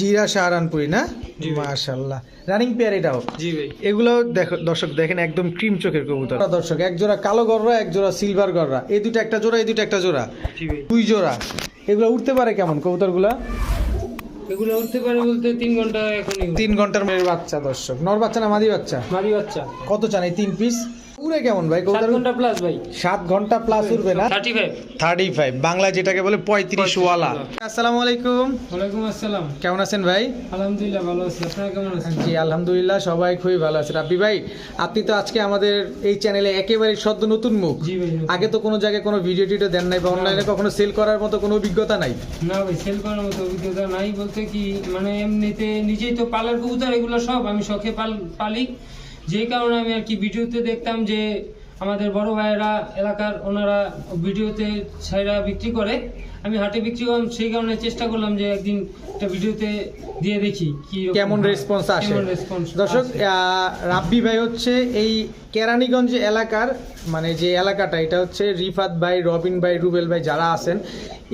জিরা সাহারানপুরি না। মাশাল্লাহ রানিং পেয়ার এটাও? জি ভাই। এগুলো দেখো দর্শক দেখেন একদম ক্রিম চোখের কবুতর। দর্শক এক জোড়া কালো গররা এক জোড়া সিলভার গররা। এই দুটো একটা জোড়া এই দুটো একটা জোড়া। জি ভাই। দুই জোড়া। এগুলো উঠতে পারে কেমন কবুতরগুলা? এগুলো উঠতে পারে বলতে তিন ঘণ্টা এখনই তিন ঘণ্টার মেয়ের বাচ্চা দর্শক। নর বাচ্চা না মাদি বাচ্চা? মাদি বাচ্চা। কত চান এই তিন পিস উড়ে কেমন ভাই? সাত কবুতর ঘণ্টা প্লাস ভাই। সাত ঘণ্টা প্লাস উঠবে না? Thirty five thirty five Bangla যেটাকে বলে পঁয়ত্রিশ ওয়ালা। আসসালামু আলাইকুম। ওয়ালাইকুম আসসালাম। কেমন আছেন ভাই? আলহামদুলিল্লাহ ভালো আছি। আপনারা কেমন আছেন? জি আলহামদুলিল্লাহ সবাই খুবই ভালো আছে রাব্বি ভাই আপনি তো আজকে আমাদের এই চ্যানেলে একেবারে সদ্য নতুন মুখ। জি ভাই আগে তো কোনো জায়গায় কোনো ভিডিও টিডিও দেন নাই বা অনলাইনে কখনো সেল করার মতো কোনো অভিজ্ঞতা নাই? না ভাই সেল করার মতো অভিজ্ঞতা নাই বলতে কি মানে এমনিতে নিজেই তো পালার কবুতর এগুলো সব আমি শখে পাল পালি। যেই কারণে আমি আর কি ভিডিওতে দেখতাম যে আমাদের বড় ভাইয়েরা এলাকার ওনারা ভিডিওতে ছাইরা বিক্রি করে। আমি হাটে বিক্রি করলাম সেই কারণে চেষ্টা করলাম যে একদিন একটা ভিডিওতে দিয়ে দেখি কি কেমন রেসপন্স আসে। রেসপন্স দর্শক রাব্বি ভাই হচ্ছে এই কেরানীগঞ্জ এলাকার মানে যে এলাকাটা এটা হচ্ছে রিফাত ভাই রবিন ভাই রুবেল ভাই যারা আছেন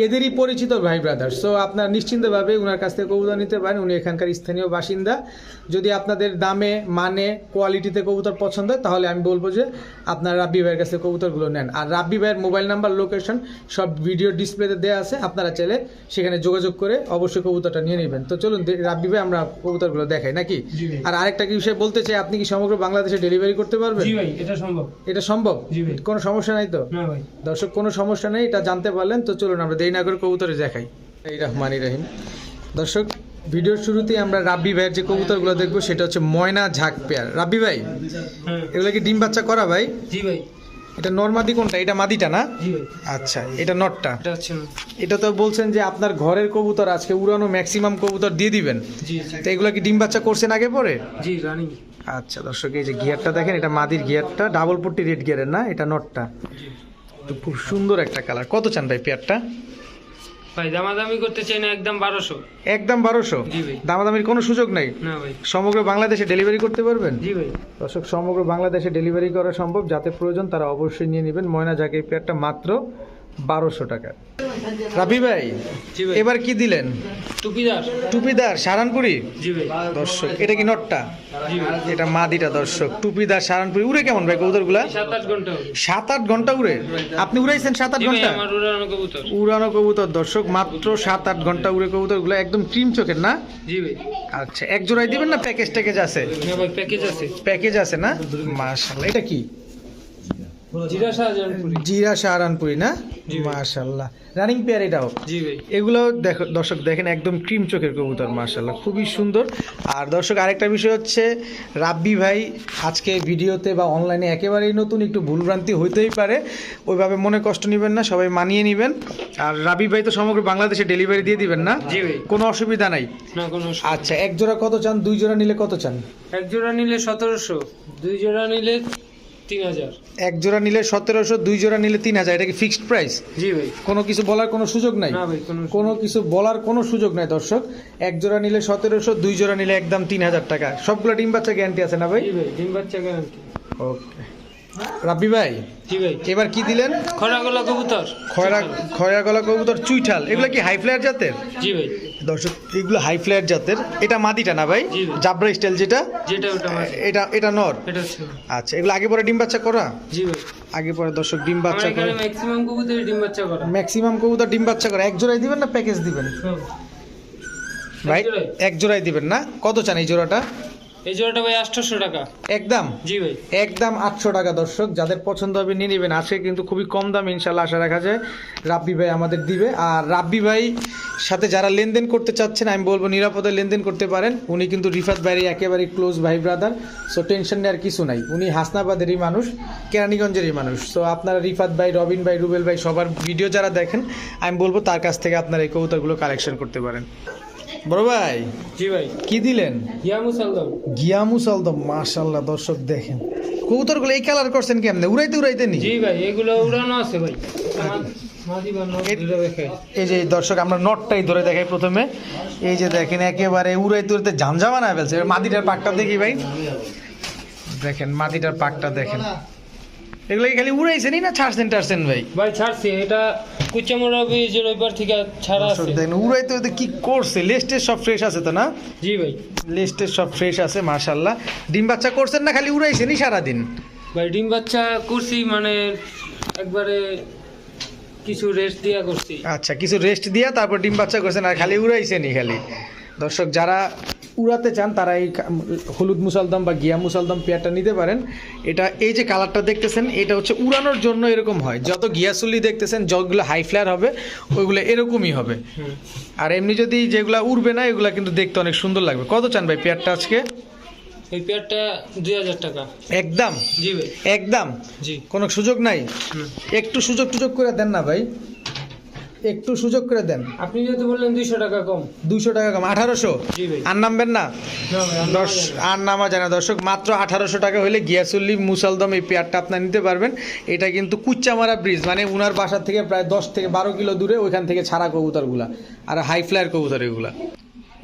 এদেরই পরিচিত ভাই ব্রাদার সো আপনার নিশ্চিন্তভাবে ওনার কাছ থেকে কবুতর নিতে পারেন। উনি এখানকার স্থানীয় বাসিন্দা। যদি আপনাদের দামে মানে কোয়ালিটিতে কবুতর পছন্দ হয় তাহলে আমি বলব যে আপনার রাব্বি ভাইয়ের কাছে কবুতরগুলো নেন। আর রাব্বি ভাইয়ের মোবাইল নাম্বার লোকেশন সব ভিডিও ডিসপ্লেতে দেওয়া আছে আপনারা চাইলে সেখানে যোগাযোগ করে অবশ্যই কবুতরটা নিয়ে নেবেন। তো চলুন রাব্বি ভাই আমরা কবুতরগুলো দেখাই নাকি? আর আরেকটা কি বিষয় বলতে চাই আপনি কি সমগ্র বাংলাদেশে ডেলিভারি করতে পারবেন? জি ভাই এটা সম্ভব। এটা সম্ভব? জি ভাই। কোনো সমস্যা নাই তো? না ভাই। দর্শক কোনো সমস্যা নেই এটা জানতে পারলেন তো চলুন আমরা দেরি না করে কবুতরে দেখাই। এই রহমান রহিম। দর্শক ভিডিওর শুরুতে আমরা রাব্বি ভাইয়ের যে কবুতরগুলো দেখব সেটা হচ্ছে ময়না ঝাঁক পেয়ার। রাব্বি ভাই হ্যাঁ। এগুলো কি ডিম বাচ্চা করা ভাই? জি ভাই। এটা নর্মাদি কোনটা? এটা মাদিটা না? আচ্ছা এটা নটটা। এটা তো বলছেন যে আপনার ঘরের কবুতর আজকে উড়ানো ম্যাক্সিমাম কবুতর দিয়ে দিবেন। তো এগুলো কি ডিম বাচ্চা করছেন আগে পরে? জি রানিং আচ্ছা দর্শক এই যে গিয়ারটা দেখেন এটা মাদির গিয়ারটা ডাবল পট্টি রেড গিয়ারের না? এটা নটটা। তো খুব সুন্দর একটা কালার কত চান ভাই পেয়ারটা? ভাই দামাদামি করতে চাই না একদম বারোশো। একদম বারোশো? জি ভাই। দামাদামির কোনো সুযোগ নাই? না ভাই। সমগ্র বাংলাদেশে ডেলিভারি করতে পারবেন? জি ভাই। দর্শক সমগ্র বাংলাদেশে ডেলিভারি করা সম্ভব। যাতে প্রয়োজন তারা অবশ্যই নিয়ে নেবেন। ময়না জাকে পেয়ারটা মাত্র বারোশো টাকা। রাবি ভাই এবার কি দিলেন? টুপিদার। টুপিদার সারানপুরি? দর্শক এটা কি নটটা? এটা মাদিটা দর্শক। টুপিদার সারানপুরি উড়ে কেমন ভাই আট ঘণ্টা সাত আট ঘণ্টা উড়ে? আপনি উড়াইছেন সাত আট ঘণ্টা? উড়ানো কবুতর। দর্শক মাত্র সাত আট ঘণ্টা উড়ে কবুতরগুলো একদম ক্রিম চোখের না? আচ্ছা এক জোড়াই দিবেন না প্যাকেজ ট্যাকেজ আছে প্যাকেজ আছে। প্যাকেজ আছে না? মাশাল্লাহ এটা কি? জিরা সাহারানপুরি না। মাশাল্লাহ। রানিং পেয়ার এটাও? জি ভাই। এগুলো দেখো দর্শক দেখেন একদম ক্রিম চোখের কবুতর মাশাল্লাহ। খুবই সুন্দর। আর দর্শক আরেকটা বিষয় হচ্ছে রাব্বি ভাই আজকে ভিডিওতে বা অনলাইনে একেবারেই নতুন একটু ভুলভ্রান্তি হইতেই পারে। ওইভাবে মনে কষ্ট নেবেন না সবাই মানিয়ে নেবেন। আর রাব্বি ভাই তো সমগ্র বাংলাদেশে ডেলিভারি দিয়ে দিবেন না? কোনো অসুবিধা নাই? না কোনো অসুবিধা আচ্ছা এক জোড়া কত চান? দুই জোড়া নিলে কত চান? এক জোড়া নিলে সতেরোশো দুই জোড়া নিলে তিন হাজার। এক জোড়া নিলে সতেরোশো দুই জোড়া নিলে তিন হাজার। এটা কি ফিক্সড প্রাইস জি ভাই। কোনো কিছু বলার কোনো সুযোগ নাই? ভাই কোনো কোনো কিছু বলার কোনো সুযোগ নাই দর্শক। এক জোড়া নিলে সতেরোশো দুই জোড়া নিলে একদম তিন হাজার টাকা। সবগুলো ডিম বাচ্চা গ্যারান্টি আছে না ভাই? ডিম বাচ্চা গ্যারান্টি ওকে রাব্বি ভাই এবার কি দিলেন? খরা গলা কবুতর। খয়রা খয়রা গলা কবুতর চুইঠাল। এগুলো কি হাই ফ্লায়ার জাতের? জি ভাই। দর্শক এগুলো হাই ফ্লায়ার জাতের। এটা মাদিটা না ভাই? জাবরা স্টাইল যেটা? যেটা ওটা এটা এটা নর। আচ্ছা এগুলো আগে পরে ডিম বাচ্চা করা? জি ভাই। আগে পরে দর্শক ডিম বাচ্চা করে। ম্যাক্সিমাম কবুতরের ডিম বাচ্চা করা। ম্যাক্সিমাম কবুতর ডিম বাচ্চা করে। এক জোড়াই দিবেন না প্যাকেজ দিবেন? সব। ভাই এক জোড়াই দিবেন না? কত চান এই জোড়াটা? এই জোড়াটা ভাই আটশোশো টাকা। একদম? জি ভাই। একদম আটশো টাকা দর্শক। যাদের পছন্দ হবে নিয়ে নেবেন। আজকে কিন্তু খুবই কম দাম আশা রাখা যায় রাব্বি ভাই আমাদের দিবে। আর রাব্বি ভাই সাথে যারা লেনদেন করতে চাচ্ছেন আমি বলব নিরাপদে লেনদেন করতে পারেন। উনি কিন্তু রিফাত ভাইয়ের একেবারে ক্লোজ ভাই ব্রাদার সো টেনশন নেওয়ার কিছু নাই। উনি হাসনাবাদেরই মানুষ কেরানীগঞ্জেরই মানুষ। সো আপনারা রিফাত ভাই রবিন ভাই রুবেল ভাই সবার ভিডিও যারা দেখেন আমি বলব তার কাছ থেকে আপনারা এই কবুতরগুলো কালেকশন করতে পারেন। বড় ভাই জি ভাই। কি দিলেন? ইয়ামু সালদম। গিয়ামু সালদম মাশাল্লাহ দর্শক দেখেন। কবুতরগুলো এই কালার করছেন কেমনে? উড়াইতে উড়াইতে নি? জি ভাই এগুলো উড়ানো আছে ভাই। এই যে দর্শক আমরা নটটাই ধরে দেখাই প্রথমে। এই যে দেখেন একেবারে উড়াইতে উড়াইতে ঝামঝা বানায় ফেলছে। মাটিটার পাকটা দেখি ভাই। দেখেন মাটিটার পাকটা দেখেন। এগুলো খালি উড়াইছেনই না ছাড়ছেন টাড়ছেন ভাই? ভাই ছাড়ছি এটা কুচামোড়া ব্রিজের ওইপার থেকে ছাড়া আছে। দেখেন উড়াইতে উড়াইতে কি করছে? লেস্টের সব ফ্রেশ আছে তো না? জি ভাই। লেস্টের সব ফ্রেশ আছে মাশাল্লাহ ডিম বাচ্চা করছেন না খালি উড়াইছেনই সারাদিন? ভাই ডিম বাচ্চা করছি মানে একবারে কিছু রেস্ট দিয়া করছি। আচ্ছা কিছু রেস্ট দিয়া তারপর ডিম বাচ্চা করছেন আর খালি উড়াইছেনই খালি। দর্শক যারা উড়াতে চান তারা এই হলুদ মুসালদম বা গিয়া মুসালদম পেয়ারটা নিতে পারেন। এটা এই যে কালারটা দেখতেছেন এটা হচ্ছে উড়ানোর জন্য এরকম হয়। যত গিয়াসুলি দেখতেছেন যতগুলো হাই ফ্লায়ার হবে ওইগুলো এরকমই হবে। আর এমনি যদি যেগুলো উড়বে না এগুলো কিন্তু দেখতে অনেক সুন্দর লাগবে। কত চান ভাই পেয়ারটা আজকে? এই পেয়ারটা দুই হাজার টাকা। একদম? জি ভাই। একদম? জি। কোনো সুযোগ নাই? একটু সুযোগ টুযোগ করে দেন না ভাই। একটু সুযোগ করে দেন। আপনি যেহেতু বললেন দুইশো টাকা কম। দুশো টাকা কম। আঠারোশো? আর নামবেন না? দশ। আর নামা যায় না। দর্শক মাত্র আঠারোশো টাকা হলে গিয়াসুল্লি মুসালদম এই পেয়ারটা আপনার নিতে পারবেন। এটা কিন্তু কুচ্চামারা ব্রিজ মানে উনার বাসার থেকে প্রায় দশ থেকে বারো কিলো দূরে ওইখান থেকে ছাড়া কবুতরগুলা আর হাই ফ্লায়ার কবুতর এগুলা।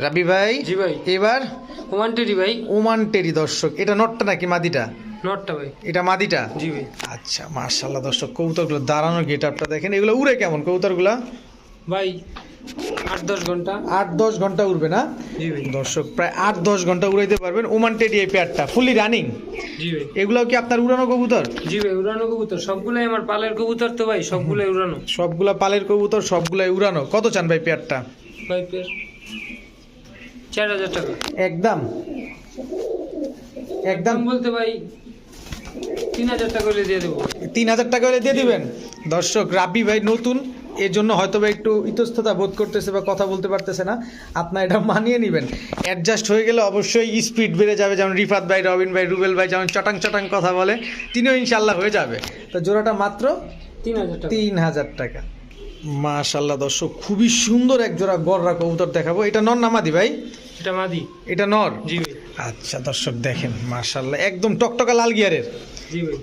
রাবি ভাই জি ভাই। এবার ওমানটেরি ভাই। ওমান টেরি দর্শক এটা নটটা নাকি মাদিটা? নটটা ভাই। এটা মাদিটা? জি ভাই। আচ্ছা মার্শাল্লাহ দর্শক কবুতরগুলো দাঁড়ানোর গেট আপটা দেখেন। এগুলো উড়ে কেমন কবুতরগুলা? ভাই আট দশ ঘণ্টা। আট দশ ঘণ্টা উড়বে না? দর্শক প্রায় আট দশ ঘণ্টা উড়াইতে পারবেন ওমান টেডি এই পেয়ারটা ফুলি রানিং জি ভাই। এগুলো কি আপনার উড়ানো কবুতর? জি ভাই উড়ানো কবুতর। সবগুলাই আমার পালের কবুতর তো ভাই সবগুলাই উড়ানো। সবগুলা পালের কবুতর সবগুলাই উড়ানো। কত চান ভাই পেয়ারটা ভাই পেয়ার চার হাজার টাকা। একদম। একদম বলতে ভাই তিন হাজার টাকা করে দিয়ে দেবো। তিন হাজার টাকা হলে দিয়ে দিবেন? দর্শক রাব্বি ভাই নতুন এর জন্য হয়তো বা একটু ইতস্ততা বোধ করতেছে বা কথা বলতে পারতেছে না। আপনার এটা মানিয়ে নেবেন। অ্যাডজাস্ট হয়ে গেলে অবশ্যই স্পিড বেড়ে যাবে যেমন রিফাত ভাই রবিন ভাই রুবেল ভাই যেমন চটাং চটাং কথা বলে তিনিও ইনশাল্লাহ হয়ে যাবে। তো জোড়াটা মাত্র তিন হাজার টাকা। তিন হাজার টাকা। মাশাল্লাহ দর্শক খুবই সুন্দর এক জোড়া গররা কবুতর দেখাবো। এটা নর নামাদি ভাই? এটা মাদি। এটা নর? জি ভাই। আচ্ছা দর্শক দেখেন মাশাল্লাহ একদম টকটকা লাল গিয়ারের। জি ভাই।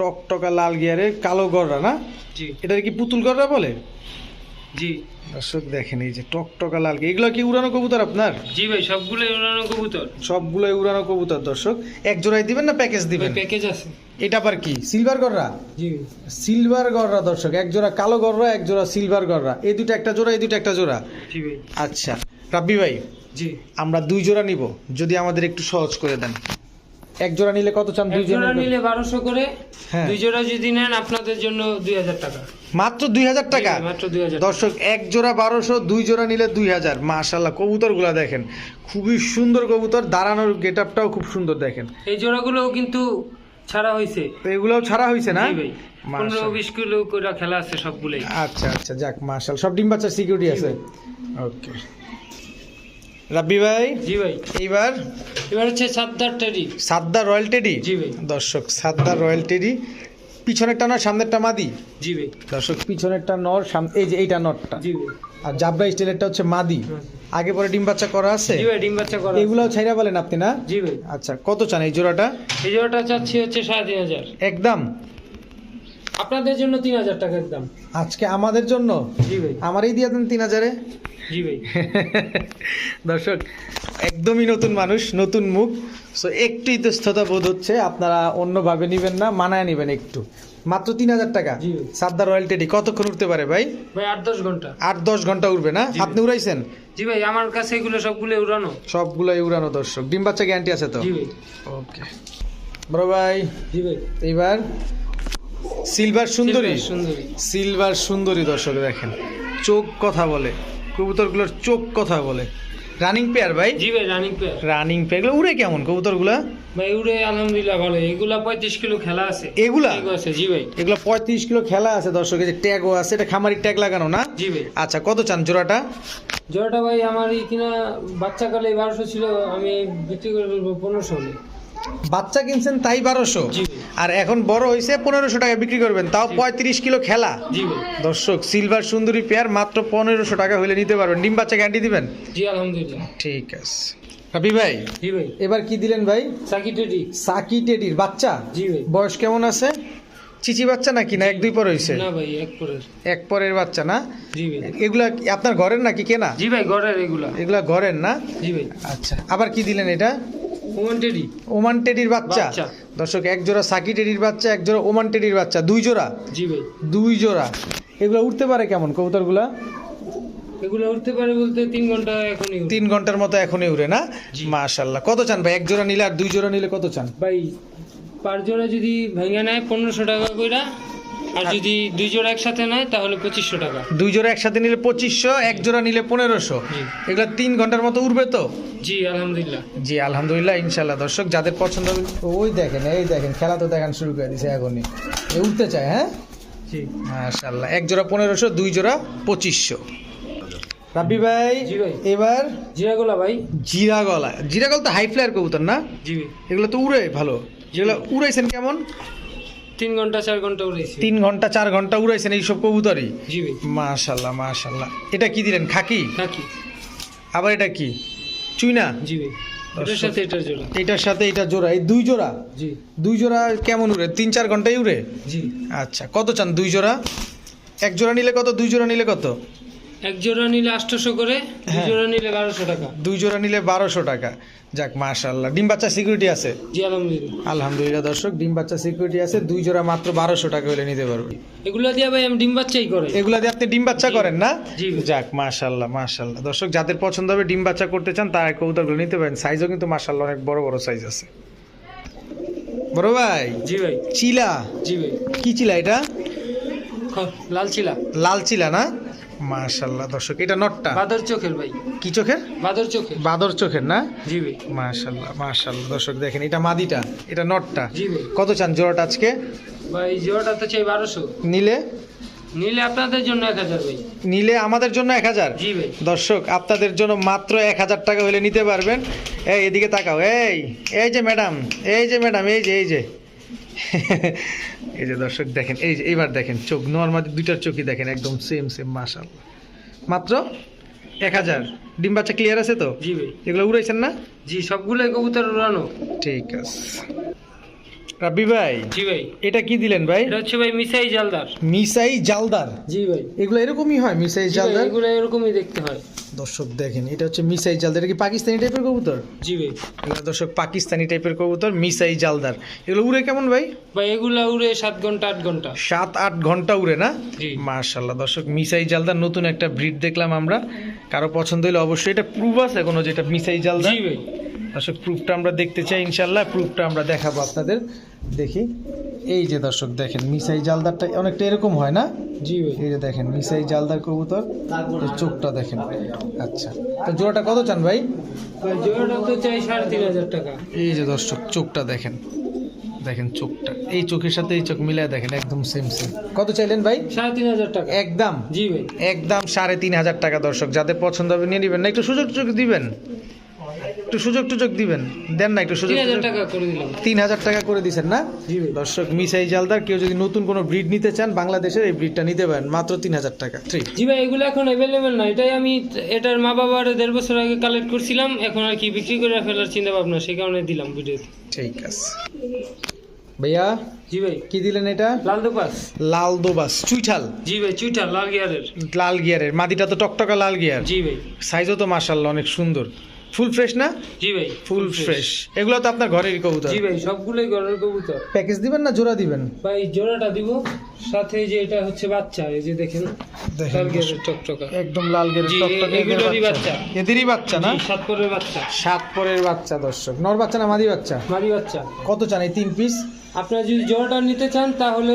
টকটকা লাল গিয়ারের কালো গররা না? জি। এটা কি পুতুল গররা বলে? জি। দর্শক দেখেন এই যে টকটকা লাল। এগুলো কি উড়ানো কবুতর আপনার? জি ভাই সবগুলোই উড়ানো কবুতর। সবগুলোই উড়ানো কবুতর দর্শক। এক জোড়াই দিবেন না প্যাকেজ দিবেন? প্যাকেজ আছে। এটা আবার কি সিলভার গররা? জি। সিলভার গররা দর্শক এক জোড়া কালো গররা এক জোড়া সিলভার গররা। এই দুটো একটা জোড়া এই দুটো একটা জোড়া। জি ভাই। আচ্ছা রাব্বি ভাই জি। আমরা দুই জোড়া নিব যদি আমাদের একটু সহজ করে দেন। এক জোড়া নিলে কত চান? দুই জোড়া নিলে বারোশো করে হ্যাঁ। দুই জোড়া যদি নেন আপনাদের জন্য দুই হাজার টাকা। মাত্র দুই হাজার টাকা? মাত্র দুই হাজার দর্শক এক জোড়া বারোশো দুই জোড়া নিলে দুই হাজার। মাশাল্লাহ কবুতরগুলো দেখেন। খুবই সুন্দর কবুতর দাঁড়ানোর গেট আপটাও খুব সুন্দর দেখেন। এই জোড়াগুলোও কিন্তু ছাড়া হয়েছে। তো এগুলোও ছাড়া হয়েছে না? জি ভাই মাশাআল্লাহ। কিলো করে খেলা আছে সবগুলোই। আচ্ছা আচ্ছা যাক মাশাল সব ডিম বাচ্চার সিকিউরিটি আছে। ওকে রাব্বি ভাই? জি ভাই। এইবার? এবার হচ্ছে সাতদার টেরি সাদ্দা রয়্যাল টেডি? জি ভাই। দর্শক সাদ্দা রয়্যাল টেডি। পিছনেরটা নয় সামনেরটা মাদি? জি ভাই। দর্শক পিছনেরটা নর সাম এই যে এইটা নটটা জি ভাই। আর জাবরা স্টিলেরটা হচ্ছে মাদি। আগে পরে ডিম বাচ্চা করা আছে? জি ভাই ডিম বাচ্চা করা। এগুলাও ছাইরা বলেন আপনি না? জি ভাই। আচ্ছা কত চান এই জোড়াটা? এই জোড়াটা চাচ্ছি হচ্ছে সাড়ে তিন হাজার। একদম। আপনাদের জন্য তিন হাজার টাকা দাম। আজকে আমাদের জন্য? জি ভাই। আমারই দিয়ে দেন তিন হাজারে? জি ভাই। দর্শক একদমই নতুন মানুষ নতুন মুখ। সো একটু ইতস্ততা বোধ হচ্ছে আপনারা অন্যভাবে নেবেন না মানায় নেবেন একটু। মাত্র তিন হাজার টাকা। জি। সাদ্দা রয়্যাল টেডি কতক্ষণ উঠতে পারে ভাই? ভাই আট দশ ঘণ্টা। আট দশ ঘণ্টা উঠবে না? আপনি উড়াইছেন? জি ভাই আমার কাছে এগুলো সবগুলো উড়ানো। সবগুলাই উড়ানো দর্শক। ডিম বাচ্চা গ্যারান্টি আছে তো? জি ভাই। ওকে বড় ভাই জি ভাই। এইবার? সিলভার সুন্দরী? সুন্দরী। সিলভার সুন্দরী দর্শক দেখেন। চোখ কথা বলে কবুতরগুলোর চোখ কথা বলে। রানিং পেয়ার ভাই? জি ভাই রানিং পেয়ার রানিং পেয়ার এগুলো উড়ে কেমন কবুতরগুলা? ভাই উড়ে আলহামদুলিল্লাহ ভালো। এগুলা পঁয়ত্রিশ কিলো খেলা আছে। এগুলা? আছে জি ভাই। এগুলো পঁয়ত্রিশ কিলো খেলা আছে দর্শক এই যে ট্যাগও আছে এটা খামারি ট্যাগ লাগানো না? জি ভাই। আচ্ছা কত চান জোড়াটা? জোড়াটা ভাই আমার এই কিনা বাচ্চাকালে বারোশো ছিল আমি বিক্রি করে পনেরোশো হলে। বাচ্চা কিনছেন তাই বারোশো। আর এখন বড় হয়েছে পনেরোশো টাকা বিক্রি করবেন। তাও পঁয়ত্রিশ কিলো খেলা। দর্শক সিলভার সুন্দরী পেয়ার মাত্র পনেরোশো টাকা হলে নিতে পারবেন। ডিম বাচ্চা গ্যারান্টি দিবেন? জি আলহামদুলিল্লাহ। ঠিক আছে। রাবি ভাই এবার কি দিলেন ভাই? Psaki teddy. সাকি টেডির বাচ্চা? বয়স কেমন আছে? চিচি বাচ্চা নাকি? না এক দুই পর হয়েছে না ভাই এক পরের। এক পরের বাচ্চা না? জি ভাই। এগুলা আপনার ঘরের নাকি কেনা? জি ভাই গড়ের এগুলা। এগুলা ঘরের না? জি ভাই। আচ্ছা আবার কি দিলেন এটা? Oman teddy. ওমান টেডির বাচ্চা। দর্শক এক জোড়া সাকি টেডির বাচ্চা এক জোড়া ওমান টেডির বাচ্চা দুই জোড়া? জি ভাই। দুই জোড়া। এগুলো উঠতে পারে কেমন কবুতরগুলা? এগুলো উঠতে পারে বলতে তিন ঘণ্টা এখনই তিন ঘণ্টার মতো এখনই উড়ে না? মাশাল্লাহ কত চান ভাই? এক জোড়া নিলে আর দুই জোড়া নিলে কত চান? ভাই পার জোড়া যদি ভেঙে নেয় পনেরোশো টাকা কইরা আর যদি দুই জোড়া একসাথে নেয় তাহলে পঁচিশশো টাকা। দুই জোড়া একসাথে নিলে পঁচিশশো এক জোড়া নিলে পনেরোশো। এগুলো তিন ঘণ্টার মতো উঠবে তো? জি আলহামদুলিল্লাহ। জি আলহামদুলিল্লাহ ইনশাল্লাহ দর্শক যাদের পছন্দ হবে ওই দেখেন এই দেখেন খেলা তো দেখান শুরু করে দিছে এখনই। এ উঠতে চায় হ্যাঁ? জি। মাশাল্লাহ এক জোড়া পনেরোশো দুই জোড়া পঁচিশশো। রাব্বি ভাই। এবার? জিরাগোলা ভাই। জিরা গলা জিরা গলা তো হাই ফ্লায়ার কবুতর না? জি। এগুলো তো উড়ে ভালো। যেগুলো উড়াইছেন কেমন? তিন ঘণ্টা চার ঘণ্টা উড়েছি তিন ঘণ্টা চার ঘণ্টা উড়াইছেন এইসব কবুতরই? জি ভাই। মাশাল্লাহ মাশাল্লাহ। এটা কি দিলেন খাকি? খাকি। আবার এটা কি? চুইনা? জি ভাই। এটার সাথে এটার জোড়া। এটার সাথে এটা জোড়া। এই দুই জোড়া? জি। দুই জোড়া কেমন উড়ে? তিন চার ঘন্টায় উড়ে? জি। আচ্ছা কত চান দুই জোড়া? এক জোড়া নিলে কত দুই জোড়া নিলে কত? এক জোড়া নিলে আটশোশো করে দুই হ্যাঁ। জোড়া নিলে বারোশো টাকা। দুই জোড়া নিলে বারোশো টাকা। যাক মাশাল্লাহ ডিম বাচ্চা সিকিউরিটি আছে? জি আলহামদুলিল্লাহ। আলহামদুলিল্লাহ দর্শক ডিম বাচ্চা সিকিউরিটি আছে দুই জোড়া মাত্র বারোশো টাকা হলে নিতে পারবে। এগুলো দিয়ে ভাই আমি ডিম বাচ্চাই করে। এগুলা দিয়ে আপনি ডিম বাচ্চা করেন না? জি। যাক মাশাল্লাহ মাশাল্লাহ দর্শক যাদের পছন্দ হবে ডিম বাচ্চা করতে চান তারা কবুতরগুলো নিতে পারেন। সাইজও কিন্তু মাশাল্লাহ অনেক বড় বড় সাইজ আছে। বড় ভাই? জি ভাই। চিলা? জি ভাই। কি চিলা এটা? লাল চিলা। লাল চিলা না? মাশাল্লাহ দর্শক এটা নটটা? বাদর চোখের ভাই। কি চোখের? বাদর চোখের। বাদর চোখের না? জি ভাই। মাশাল্লাহ মাশাল্লাহ দর্শক দেখেন এটা মাদিটা এটা নটটা। জি ভাই। কত চান জোড়াটা আজকে? ভাই জোড়াটা তো চাই বারোশো। নিলে? নিলে আপনাদের জন্য এক হাজার ভাই। নিলে আমাদের জন্য এক হাজার? জি ভাই। দর্শক আপনাদের জন্য মাত্র এক হাজার টাকা হলে নিতে পারবেন। এই এদিকে তাকাও এই এই যে ম্যাডাম এই যে ম্যাডাম এই যে এই যে। এই যে দর্শক দেখেন এই যে এইবার দেখেন চোখ নর্মাল দুইটার চোখই দেখেন একদম সেম সেম মাশাল মাত্র এক হাজার। ডিম বাচ্চা ক্লিয়ার আছে তো? জি ভাই। এগুলো উড়াইছেন না? জি সবগুলো কবুতর উড়ানো। ঠিক আছে। রাব্বি ভাই জি ভাই। এটা কি দিলেন ভাই? এটা হচ্ছে ভাই মিসাই জালদার। মিসাই জালদার? জি ভাই। এগুলো এরকমই হয় মিসাই জালদার? এগুলো এরকমই দেখতে হয়। দর্শক দেখেন এটা হচ্ছে মিসাই জালদার। এটা কি পাকিস্তানি টাইপের কবুতর? জি ভাই। এগুলো দর্শক পাকিস্তানি টাইপের কবুতর মিসাই জালদার। এগুলো উড়ে কেমন ভাই? ভাই এগুলা উড়ে সাত ঘণ্টা আট ঘণ্টা। সাত আট ঘণ্টা উড়ে না? জি। মার্শাল্লাহ দর্শক মিসাই জালদার নতুন একটা ব্রিড দেখলাম আমরা। কারও পছন্দ হলে অবশ্যই এটা প্রুফ আছে কোনো যেটা মিসাই জালদার। জি ভাই। দর্শক প্রুফটা আমরা দেখতে চাই ইনশাল্লাহ প্রুফটা আমরা দেখাবো আপনাদের। দেখি। এই যে দর্শক দেখেন মিসাই জালদারটা অনেকটা এরকম হয় না? জি ভাই। এই যে দেখেন মিসাই জালদার কবুতর চোখটা দেখেন। আচ্ছা। তো জোড়াটা কত চান ভাই? জোড়াটা তো চাই সাড়ে তিন হাজার টাকা। এই যে দর্শক চোখটা দেখেন। দেখেন চোখটা। এই চোখের সাথে এই চোখ মিলায় দেখেন একদম সেম সেম কত চাইলেন ভাই? সাড়ে তিন হাজার টাকা। একদম। জি ভাই। একদম সাড়ে তিন হাজার টাকা দর্শক যাদের পছন্দ হবে নিয়ে নেবেন না একটু সুযোগ টুযোগ দিবেন। একটু সুযোগ টুযোগ দিবেন? দেন না একটু সুযোগ তিন হাজার টাকা করে দিছেন না? দর্শক মিসাই জালদার কেউ যদি নতুন কোনো ব্রিড নিতে চান বাংলাদেশের এই ব্রিডটা নিতে পারেন মাত্র তিন হাজার টাকা। জি। ভাই এগুলো এখন অ্যাভেলেবেল না। এটাই আমি এটার মা বাবার দেড় বছর আগে কালেক্ট করছিলাম এখন আর কি বিক্রি করে ফেলার চিন্তা ভাবনা সেই কারণে দিলাম ভিডিওতে ঠিক আছে। ভাইয়া জি ভাই। কি দিলেন এটা? লাল দোপাস লাল দোবাস চুইঠাল। জি ভাই চুইটার লাল গিয়ারের। লাল গিয়ারের। মাদিটা তো টকটকা লাল গিয়ার। জি ভাই। সাইজও তো মাশাল্লাহ অনেক সুন্দর। ফুল ফ্রেশ না? জি ভাই ফুল ফ্রেশ এগুলো তো আপনার ঘরেরই কবুতর। জি ভাই সবগুলোই ঘরের কবুতর। প্যাকেজ দিবেন না জোড়া দিবেন? ভাই জোড়াটা দিব সাথে যে এটা হচ্ছে বাচ্চা এই যে দেখেন লাল গিয়ারের টকটকা। একদম লাল গেরে জি, টকটকে এগুলোরই বাচ্চা। বাচ্চা। এদেরই বাচ্চা না? সাত পরের বাচ্চা। সাত পরের বাচ্চা দর্শক। নর বাচ্চা না মাদি বাচ্চা? মাদি বাচ্চা। কত চান এই তিন পিস আপনারা যদি জোড়াটা নিতে চান তাহলে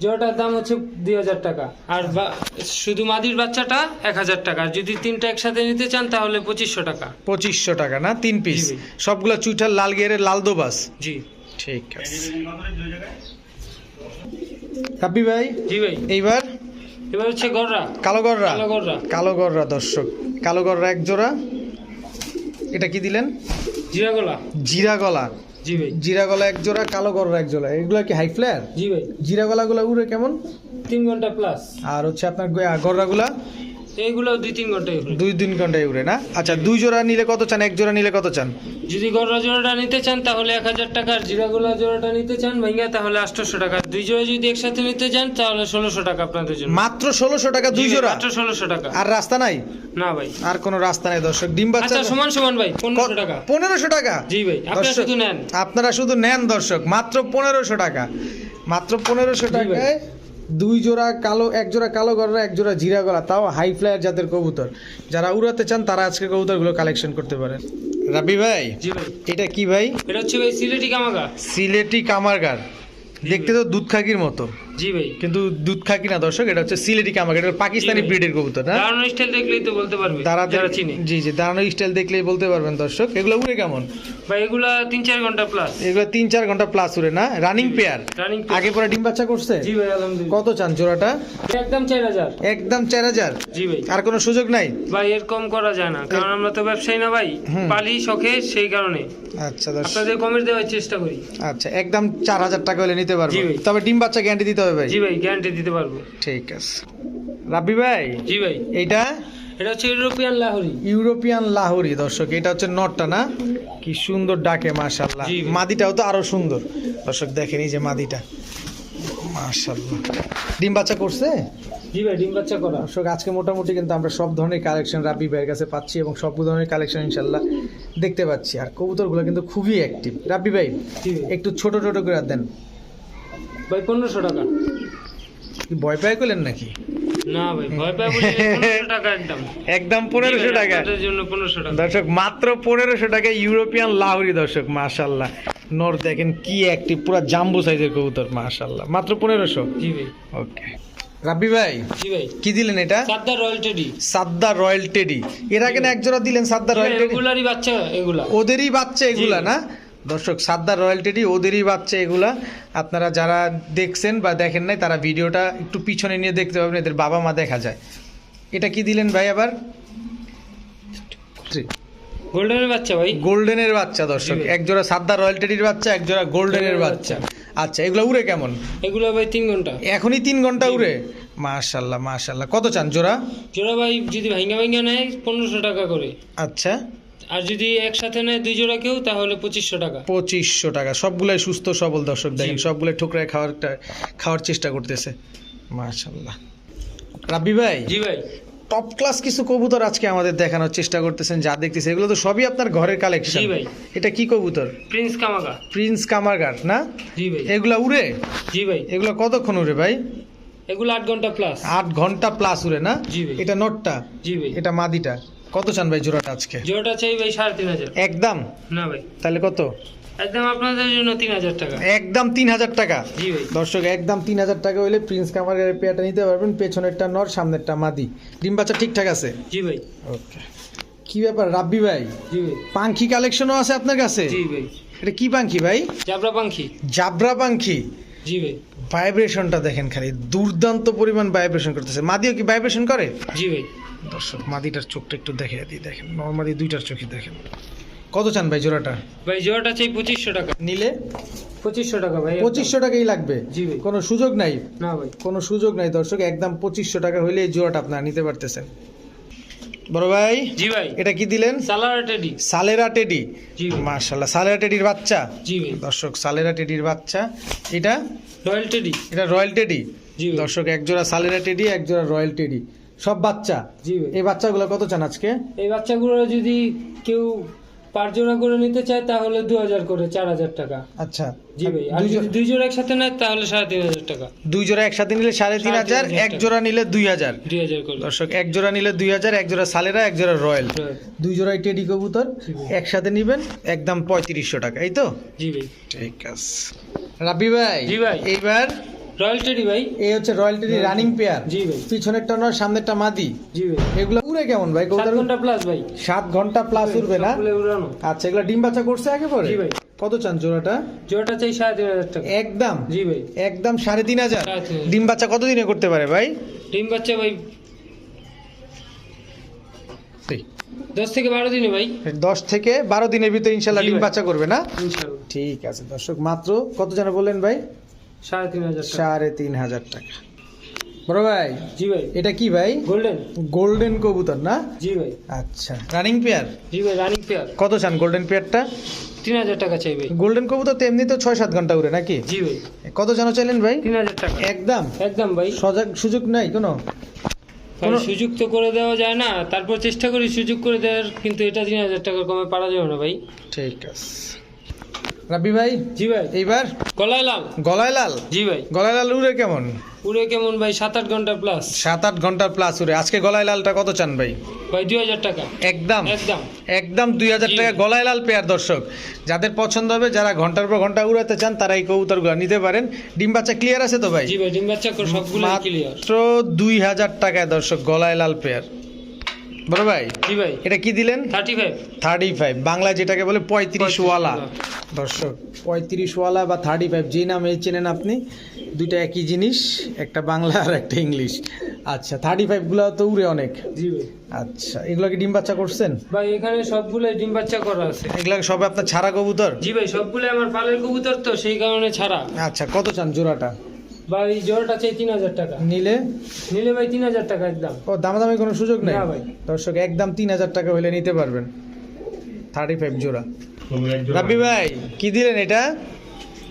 জোড়াটার দাম হচ্ছে দুই হাজার টাকা। আর বা- শুধু মাদির বাচ্চাটা এক হাজার টাকা। যদি তিনটা একসাথে নিতে চান তাহলে পঁচিশশো টাকা। পঁচিশশো টাকা না? তিন পিস সবগুলো চুইঠাল লাল গিয়ারের লাল দোবাস জি। ঠিক আছে। কাব্বি ভাই? জি ভাই। এইবার? এবার হচ্ছে গররা। কালো গররা? কালো গররা। কালো গররা দর্শক। কালো গররা এক জোড়া। এটা কি দিলেন? জিরা গলা। জিরা গলা। জি ভাই। জিরা গলা এক জোড়া কালো গররা এক জোড়া। এগুলো কি হাই ফ্লেয়ার জি ভাই। জিরা গলাগুলো উড়ে কেমন? তিন ঘণ্টা প্লাস আর হচ্ছে আপনার গররাগুলা? এইগুলো দুই তিন ঘন্টায় উড়ে। দুই দিন ঘন্টায় উড়ে না? আচ্ছা দুই জোড়া নিলে কত চান? এক জোড়া নিলে কত চান? যদি গররা জোড়াটা নিতে চান তাহলে এক হাজার টাকা আর জিরাগোলা জোড়াটা নিতে চান ভাইঙ্গা তাহলে আটশোশো টাকা। দুই জোড়া যদি একসাথে নিতে চান তাহলে ষোলোশো টাকা আপনাদের জন্য। মাত্র ষোলোশো টাকা দুই জোড়া? মাত্র ষোলোশো টাকা। আর রাস্তা নাই? না ভাই। আর কোনো রাস্তা নাই দর্শক। ডিম বাচ্চা আচ্ছা সমান সমান ভাই পনেরোশো টাকা। পনেরোশো টাকা? জি ভাই আপনারা শুধু নেন। আপনারা শুধু নেন দর্শক। মাত্র পনেরোশো টাকা। মাত্র পনেরোশো। টাকায় দুই জোড়া কালো এক জোড়া কালো গলা এক জোড়া জিরা গলা তাও হাই ফ্লায়ার যাদের কবুতর। যারা উড়াতে চান তারা আজকে কবুতরগুলো কালেকশন করতে পারেন। রাবি ভাই জি ভাই। এটা কি ভাই? এটা হচ্ছে ভাই সিলেটি কামারগার সিলেটি কামারগার দেখতে তো দুধ খাকির মতো। জি ভাই। কিন্তু দুধ খাকি না দর্শক এটা হচ্ছে সিলেটি কামারগার এটা পাকিস্তানি ব্রিডের কবুতর না? দাঁড়ানো স্টাইল দেখলেই তো বলতে পারবে যারা চিনে। জি জি দাঁড়ানো স্টাইল দেখলেই বলতে পারবেন দর্শক। এগুলো উড়ে কেমন? ভাই এগুলা তিন চার ঘণ্টা প্লাস এগুলো তিন চার ঘণ্টা প্লাস উড়ে না? রানিং পেয়ার আগে পরে ডিম বাচ্চা করছে? জি ভাই আলহামদুলিল্লাহ। কত চান জোড়াটা? একদম চার হাজার। একদম চার হাজার? জি ভাই। আর কোনো সুযোগ নাই? ভাই এর কম করা যায় না কারণ আমরা তো ব্যবসায়ী না ভাই। পালি শখে সেই কারণে। আচ্ছা দর্শক। আপনাদের কমের দেওয়ার চেষ্টা করি। আচ্ছা একদম চার হাজার টাকা হলে নিতে পারব। তবে ডিম বাচ্চা গ্যারান্টি দিতে হবে ভাই। জি ভাই গ্যারান্টি দিতে পারব। ঠিক আছে। রাব্বি ভাই জি ভাই। এইটা? এটা হচ্ছে ইউরোপিয়ান লাহোরি। ইউরোপিয়ান লাহোরি দর্শক এটা হচ্ছে নটটা না? কি সুন্দর ডাকে মাশাল্লাহ মাদিটাও তো আরও সুন্দর। দর্শক দেখেন এই যে মাদিটা। মাশাল্লাহ ডিম বাচ্চা করছে? জি ভাই ডিম বাচ্চা করা। দর্শক আজকে মোটামুটি কিন্তু আমরা সব ধরনের কালেকশন রাব্বি ভাইয়ের কাছে পাচ্ছি এবং সব ধরনের কালেকশন ইনশাল্লাহ দেখতে পাচ্ছি। আর কবুতরগুলো কিন্তু খুবই অ্যাক্টিভ রাব্বি ভাই ভাই। একটু ছোট ছোট করে দেন। ভাই পনেরোশো টাকা। ভয় পাই করলেন নাকি? না ভাই বলে একদম। পনেরোশো টাকা। দর্শক মাত্র পনেরোশো টাকা ইউরোপিয়ান লাহোরি দর্শক মাশাল্লাহ নর দেখেন কি পুরো জাম্বু সাইজের কবুতর মাশাল্লাহ মাত্র পনেরোশো? জি ভাই। ওকে। রাব্বি ভাই ভাই। কি দিলেন এটা? সাদ্দার রয়্যাল টেডি। সাদ্দা রয়্যাল টেডি। এর আগে না এক জোড়া দিলেন সাদ্দা রয়্যাল টেডি? এগুলারই বাচ্চা এগুলা। ওদেরই বাচ্চা এগুলা না? দর্শক সাদ্দার রয়্যাল টেডি ওদেরই বাচ্চা এগুলা। আপনারা যারা দেখছেন বা দেখেন নাই তারা ভিডিওটা একটু পিছনে নিয়ে দেখতে পাবেন এদের বাবা মা দেখা যায়। এটা কি দিলেন ভাই আবার? গোল্ডেনের বাচ্চা ভাই। গোল্ডেনের বাচ্চা দর্শক। জি। ভাই। এক জোড়া সাদ্দার রয়্যাল টেডির বাচ্চা এক জোড়া গোল্ডেনের গোল্ডেনের বাচ্চা। আচ্ছা এগুলো উড়ে কেমন? এগুলো ভাই তিন ঘণ্টা। এখনই তিন ঘণ্টা উড়ে? মাশাল্লাহ মাশাল্লাহ কত চান জোড়া? জোড়া ভাই যদি ভাইঙ্গা ভাইঙ্গা নেয় পনেরোশো টাকা করে। আচ্ছা। আর যদি একসাথে নেয় দুই জোড়া কেউ তাহলে পঁচিশশো টাকা। পঁচিশশো টাকা। সবগুলাই সুস্থ সবল দর্শক। দেখেন। সবগুলাই ঠুকরায় খাওয়ার খাওয়ার চেষ্টা করতেছে। মাশাল্লাহ রাব্বি ভাই জি ভাই। টপ ক্লাস কিছু কবুতর আজকে আমাদের দেখানোর চেষ্টা করতেছেন যা দেখতেছে। এগুলো তো সবই আপনার ঘরের কালেকশন জি ভাই। এটা কি কবুতর? প্রিন্স কামাকা প্রিন্স কামারগার না? জি ভাই। এগুলা উড়ে? জি ভাই। এগুলো কতক্ষণ উড়ে ভাই? এগুলো আট ঘণ্টা প্লাস আট ঘণ্টা প্লাস উড়ে না? জি ভাই। এটা নটটা? জি ভাই। এটা মাদিটা? কত চান ভাই জোড়াটা আজকে? জোড়াটা চাই ভাই সাড়ে তিন হাজার। একদম? না ভাই। তাহলে কত? একদম আপনাদের জন্য তিন হাজার টাকা। একদম তিন হাজার টাকা? জি ভাই। দর্শক একদম তিন হাজার টাকা হলে প্রিন্স কামারের পেয়ারটা নিতে পারবেন। পেছনেরটা নর সামনেরটা মাদি। ডিম বাচ্চা ঠিকঠাক আছে? জি ভাই। ওকে। কি ব্যাপার রাব্বি ভাই? জি ভাই। পাঙ্খি কালেকশনও আছে আপনার কাছে? জি ভাই। এটা কি পাঙ্খি ভাই? জাবরা পাখি জাবরা পাঙ্খি? জি ভাই। ভাইব্রেশনটা দেখেন খালি। দুর্দান্ত পরিমাণ ভাইব্রেশন করতেছে। মাদিও কি ভাইব্রেশন করে? জি ভাই। দর্শক মাদিটার চোখটা একটু দেখে দিই দেখেন। নর্মালি দুইটার চোখে দেখেন। কত চান ভাই জোড়াটা? ভাই জোড়াটা চাই পঁচিশশো টাকা। নিলে? পঁচিশশো টাকা ভাই। পঁচিশশো টাকাই লাগবে? জি ভাই। কোনো সুযোগ নাই? না ভাই। কোনো সুযোগ নাই দর্শক একদম পঁচিশশো টাকা হইলে এই জোড়াটা আপনারা নিতে পারতেছেন। বড় ভাই জি ভাই। এটা কি দিলেন? সালার টেডি। সালেরা টেডি? জি ভাই। মার্শাল্লাহ সালেরা টেডির বাচ্চা? জি ভাই। দর্শক সালেরা টেডির বাচ্চা। এটা? Royal teddy. এটা রয়্যাল টেডি? জি দর্শক এক জোড়া সালেরা টেডি এক জোড়া রয়্যাল টেডি। সব বাচ্চা? জি এই বাচ্চাগুলো কত চান আজকে? এই বাচ্চাগুলো যদি কেউ পাঁচ জোড়া করে নিতে চায় তাহলে দু হাজার করে চার হাজার টাকা। আচ্ছা। জি ভাই আর দুই জোড়া- একসাথে নেয় তাহলে সাড়ে তিন হাজার টাকা। দুই জোড়া একসাথে নিলে সাড়ে তিন হাজার এক জোড়া নিলে দুই হাজার দুই হাজার করে। দর্শক এক জোড়া নিলে দুই হাজার এক জোড়া সালেরা এক জোড়া রয়্যাল। দুই জোড়াই টেডি কবুতর একসাথে নিবেন একদম পঁয়ত্রিশশো টাকা এই তো? জি ভাই। ঠিক আছে। রাব্বি ভাই জি ভাই। এইবার রয়্যাল টেডি ভাই? এই হচ্ছে রয়্যাল টেডি রানিং পেয়ার জি ভাই। পিছনেরটা নয় সামনেরটা মাদি। জি ভাই। এগুলো উড়ে কেমন ভাই? সাত ঘণ্টা প্লাস ভাই। সাত ঘণ্টা প্লাস উড়বে না? আচ্ছা এগুলো ডিম বাচ্চা করছে আগে পরে জি ভাই। কত চান জোড়াটা? জোড়াটা চাই সাড়ে তিন হাজার টাকা। একদম? জি ভাই। একদম সাড়ে তিন হাজার। ডিম বাচ্চা কতদিনে করতে পারে ভাই? ডিম বাচ্চা ভাই দশ থেকে বারো দিনে ভাই। দশ থেকে বারো দিনের ভিতরে ইনশাল্লাহ ডিম বাচ্চা করবে না? ঠিক আছে দর্শক মাত্র কত যেন বললেন ভাই? সাড়ে তিন হাজার টাকা। বড় ভাই জি ভাই। এটা কি ভাই? গোল্ডেন। গোল্ডেন কবুতর না? জি ভাই। আচ্ছা রানিং পেয়ার? জি ভাই রানিং পেয়ার। কত চান গোল্ডেন পেয়ারটা? তিন হাজার টাকা চাই ভাই। গোল্ডেন কবুতর তো এমনি তো ছয় সাত ঘণ্টা উড়ে নাকি? জি ভাই। কত জানো চাইলেন ভাই? তিন হাজার টাকা। একদম? একদম ভাই। সজাগ সুযোগ নাই কোনো- সুযোগ তো করে দেওয়া যায় না। তারপর চেষ্টা করি সুযোগ করে দেওয়ার কিন্তু এটা তিন হাজার টাকার কমে পারা যাবে না ভাই। ঠিক আছে। রাব্বি ভাই? জি ভাই। এইবার? গলায় লাল গলায় লাল জি ভাই। গলায় লাল উড়ে কেমন? উড়ে কেমন ভাই সাত আট ঘণ্টা প্লাস সাত আট ঘণ্টার প্লাস উড়ে। আজকে গলায় লালটা কত চান ভাই? ভাই দুই হাজার টাকা। একদম। একদম। একদম দুই হাজার টাকা গলায় লাল পেয়ার দর্শক। যাদের পছন্দ হবে যারা ঘণ্টার পর ঘণ্টা উড়াতে চান তারা এই কবুতরগুলো নিতে পারেন। ডিম বাচ্চা ক্লিয়ার আছে তো ভাই? জি ভাই ডিম বাচ্চা সবগুলো ক্লিয়ার মাত্র দুই হাজার টাকায় দর্শক গলায় লাল পেয়ার বড় ভাই জি ভাই। এটা কি দিলেন? থার্টি ফাইভ থার্টি ফাইভ বাংলায় যেটাকে বলে পঁয়ত্রিশ ওয়ালা। দর্শক পঁয়ত্রিশ ওয়ালা বা থার্টি ফাইভ যে নামে চেনেন আপনি দুইটা একই জিনিস একটা বাংলা আর একটা ইংলিশ। আচ্ছা থার্টি ফাইভগুলো তো উড়ে অনেক। জি ভাই। আচ্ছা এগুলো কি ডিম বাচ্চা করছেন? ভাই এখানে সবগুলো ডিম বাচ্চা করা আছে। এগুলো সবে আপনার ছাড়া কবুতর? জি ভাই সবগুলো আমার পালের কবুতর তো সেই কারণে ছাড়া। আচ্ছা কত চান জোড়াটা? ভাই চাই তিন হাজার টাকা। নিলে? নিলে ভাই তিন হাজার টাকা একদম। ও দামাদামি কোনো সুযোগ নেই? না ভাই। দর্শক একদম তিন হাজার টাকা হলে নিতে পারবেন। থার্টি ফাইভ জোড়া রাব্বি ভাই কি দিলেন এটা?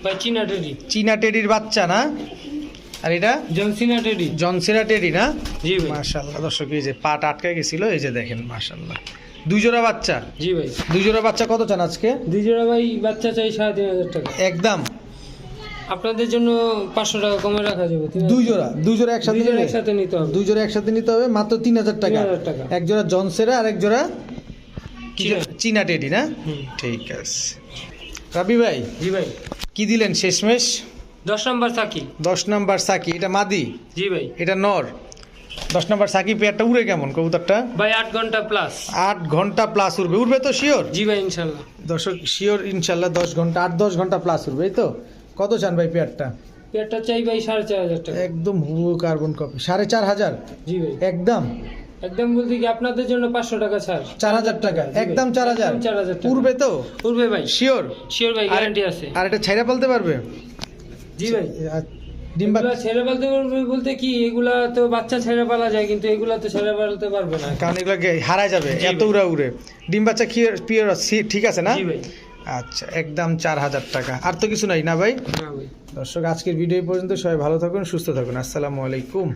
ভাই চিনা টেডি। চীনা টেডির বাচ্চা না? আর এটা? John Cena teddy. না? জি ভাই। দর্শক এই যে পাট আটকে গেছিল এই যে দেখেন মাশাল্লাহ দুই জোড়া বাচ্চা? জি ভাই। দুই জোড়া বাচ্চা কত চান আজকে? দুই জোড়া ভাই বাচ্চা চাই সাড়ে তিন হাজার টাকা। একদম। আপনাদের জন্য পাঁচশো টাকা কমে রাখা যাবে দুই জোড়া দুই জোড়া একসাথে নিতে হবে। দুই জোড়া একসাথে নিতে হবে মাত্র তিন হাজার টাকা। 3,000 টাকা। এক জোড়া জনসেরা আর এক জোড়া চীনা। টেডি না? ঠিক আছে। রাবি ভাই জি ভাই। কি দিলেন শেষমেশ? দশ নম্বর থাকি দশ নাম্বার সাকি এটা মাদি? জি ভাই। এটা নর? দশ নাম্বার সাকি পেয়ারটা উড়ে কেমন কবুতরটা? ভাই আট ঘণ্টা প্লাস আট ঘণ্টা প্লাস উড়বে। উড়বে তো শিওর জি ভাই ইনশাল্লাহ। দর্শক শিওর ইনশাল্লাহ দশ ঘণ্টা আট দশ ঘণ্টা প্লাস উঠবে এই তো? কত চান ভাই পেয়ারটা? পেয়ারটা চাই ভাই সাড়ে চার হাজার টাকা। একদম হুবহু কার্বন কপি। সাড়ে চার হাজার? জি ভাই। একদম? একদম বলতে কি আপনাদের জন্য পাঁচশো টাকা ছাড়। চার হাজার টাকা? একদম চার হাজার? একদম 4,000 পূর্বে তো? পূর্বে ভাই। শিওর শিওর ভাই গ্যারান্টি আছে। আর এটা ছাইরা পালতে পারবে? জি ভাই। আর ডিম বা- ছেড়ে পালতে পারবে বলতে কি এগুলা তো বাচ্চা ছেড়ে পালা যায় কিন্তু এগুলা তো ছেড়ে পালতে পারবে না। কারণ এগুলোকে হারায় যাবে এত। উড়া উড়ে। ডিম বাচ্চা পিওর ঠিক আছে না? জি ভাই। আচ্ছা একদম চার হাজার টাকা। আর তো কিছু নাই না ভাই? ভাই। দর্শক আজকের ভিডিও পর্যন্ত। সবাই ভালো থাকুন সুস্থ থাকুন। আসসালামু আলাইকুম।